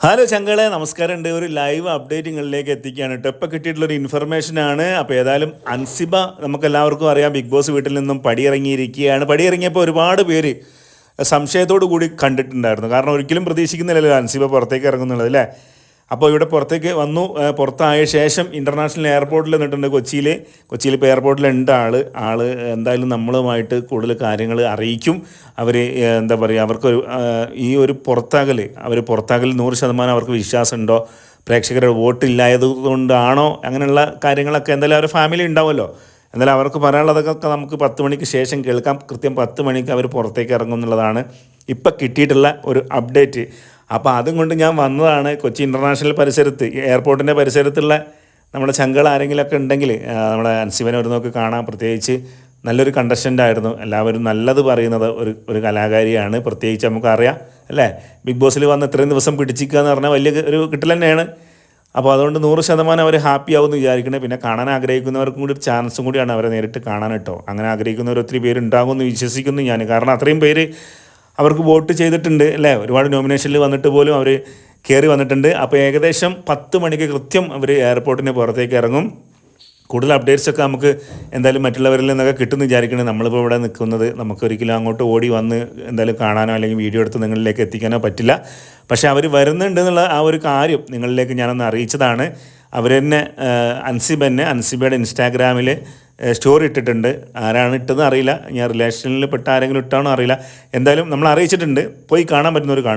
Hello ചങ്കളെ. നമസ്കാരമുണ്ട്. ഒരു live അപ്ഡേറ്റിങ്ങളിലേക്ക് എത്തിക്കുകയാണ് കേട്ടോ ഇപ്പോൾ കിട്ടിയിട്ടുള്ളൊരു ഇൻഫർമേഷനാണ് അപ്പോൾ ഏതായാലും അൻസിബ നമുക്കെല്ലാവർക്കും അറിയാം. ബിഗ് ബോസ് വീട്ടിൽ നിന്നും പടിയിറങ്ങിയിരിക്കുകയാണ്. പടിയിറങ്ങിയപ്പോൾ ഒരുപാട് പേര് സംശയത്തോടു കൂടി കണ്ടിട്ടുണ്ടായിരുന്നു. കാരണം ഒരിക്കലും പ്രതീക്ഷിക്കുന്നില്ലല്ലോ അൻസിബ പുറത്തേക്ക് ഇറങ്ങുന്നുള്ളത് അല്ലേ? അപ്പോൾ ഇവിടെ പുറത്തേക്ക് വന്നു പുറത്തായ ശേഷം ഇന്റർനാഷണൽ എയർപോർട്ടിൽ നിന്നിട്ടുണ്ട് കൊച്ചിയിൽ കൊച്ചിയിൽ ഇപ്പോൾ എയർപോർട്ടിലുണ്ട് ആൾ ആൾ എന്തായാലും നമ്മളുമായിട്ട് കൂടുതൽ കാര്യങ്ങൾ അറിയിക്കും. അവർ എന്താ പറയുക അവർക്കൊരു ഈ ഒരു പുറത്താകൽ അവർ പുറത്താകൽ നൂറ് ശതമാനം അവർക്ക് വിശ്വാസമുണ്ടോ? പ്രേക്ഷകരുടെ വോട്ടില്ലായത് കൊണ്ടാണോ അങ്ങനെയുള്ള കാര്യങ്ങളൊക്കെ എന്തായാലും അവരുടെ ഫാമിലി ഉണ്ടാവുമല്ലോ. എന്നാലും അവർക്ക് പറയാനുള്ളതൊക്കെ നമുക്ക് പത്ത് മണിക്ക് ശേഷം കേൾക്കാം. കൃത്യം പത്ത് മണിക്ക് അവർ പുറത്തേക്ക് ഇറങ്ങും എന്നുള്ളതാണ് ഇപ്പം കിട്ടിയിട്ടുള്ള ഒരു അപ്ഡേറ്റ് അപ്പോൾ അതും കൊണ്ട് ഞാൻ വന്നതാണ് കൊച്ചി ഇന്റർനാഷണൽ പരിസരത്ത്. എയർപോർട്ടിന്റെ പരിസരത്തുള്ള നമ്മുടെ ചങ്കൾ ആരെങ്കിലുമൊക്കെ ഉണ്ടെങ്കിൽ നമ്മുടെ അൻസിവനെ ഒരു നോക്ക് കാണാം. പ്രത്യേകിച്ച് നല്ലൊരു കണ്ടസ്റ്റന്റ് ആയിരുന്നു. എല്ലാവരും നല്ലത് പറയുന്നത് ഒരു ഒരു കലാകാരിയാണ്. പ്രത്യേകിച്ച് നമുക്കറിയാം അല്ലേ? ബിഗ് ബോസിൽ വന്ന് ഇത്രയും ദിവസം പിടിച്ചിരിക്കുക എന്ന് പറഞ്ഞാൽ വലിയ ഒരു കിട്ടൽ തന്നെയാണ്. അപ്പോൾ അതുകൊണ്ട് നൂറ് ശതമാനം അവർ ഹാപ്പി ആവുമെന്ന് വിചാരിക്കണേ. പിന്നെ കാണാൻ ആഗ്രഹിക്കുന്നവർക്കും കൂടി ചാൻസും കൂടിയാണ് അവരെ നേരിട്ട് കാണാൻ കേട്ടോ. അങ്ങനെ ആഗ്രഹിക്കുന്നവർ ഒത്തിരി പേര് ഉണ്ടാകുമെന്ന് വിശ്വസിക്കുന്നു ഞാൻ. കാരണം അത്രയും പേര് അവർക്ക് വോട്ട് ചെയ്തിട്ടുണ്ട് അല്ലേ? ഒരുപാട് നോമിനേഷനിൽ വന്നിട്ട് പോലും അവർ കയറി വന്നിട്ടുണ്ട്. അപ്പോൾ ഏകദേശം പത്ത് മണിക്ക് കൃത്യം അവർ എയർപോർട്ടിന് പുറത്തേക്ക് ഇറങ്ങും. കൂടുതൽ അപ്ഡേറ്റ്സ് ഒക്കെ നമുക്ക് എന്തായാലും മറ്റുള്ളവരിൽ നിന്നൊക്കെ കിട്ടുമെന്ന് വിചാരിക്കുന്നത് നമ്മളിപ്പോൾ ഇവിടെ നിൽക്കുന്നത് നമുക്കൊരിക്കലും അങ്ങോട്ട് ഓടി വന്ന് എന്തായാലും കാണാനോ അല്ലെങ്കിൽ വീഡിയോ എടുത്ത് നിങ്ങളിലേക്ക് എത്തിക്കാനോ പറ്റില്ല. പക്ഷേ അവർ വരുന്നുണ്ട് എന്നുള്ള ആ ഒരു കാര്യം നിങ്ങളിലേക്ക് ഞാനൊന്ന് അറിയിച്ചതാണ്. അവർ തന്നെ അൻസിബ് അൻസിബയുടെ ഇൻസ്റ്റാഗ്രാമിൽ സ്റ്റോറി ഇട്ടിട്ടുണ്ട്. ആരാണ് ഇട്ടതെന്ന് അറിയില്ല. ഞാൻ റിലേഷനിൽ പെട്ട ആരെങ്കിലും ഇട്ടാണോ അറിയില്ല. എന്തായാലും നമ്മൾ അറിയിച്ചിട്ടുണ്ട്. പോയി കാണാൻ പറ്റുന്നവർ കാണും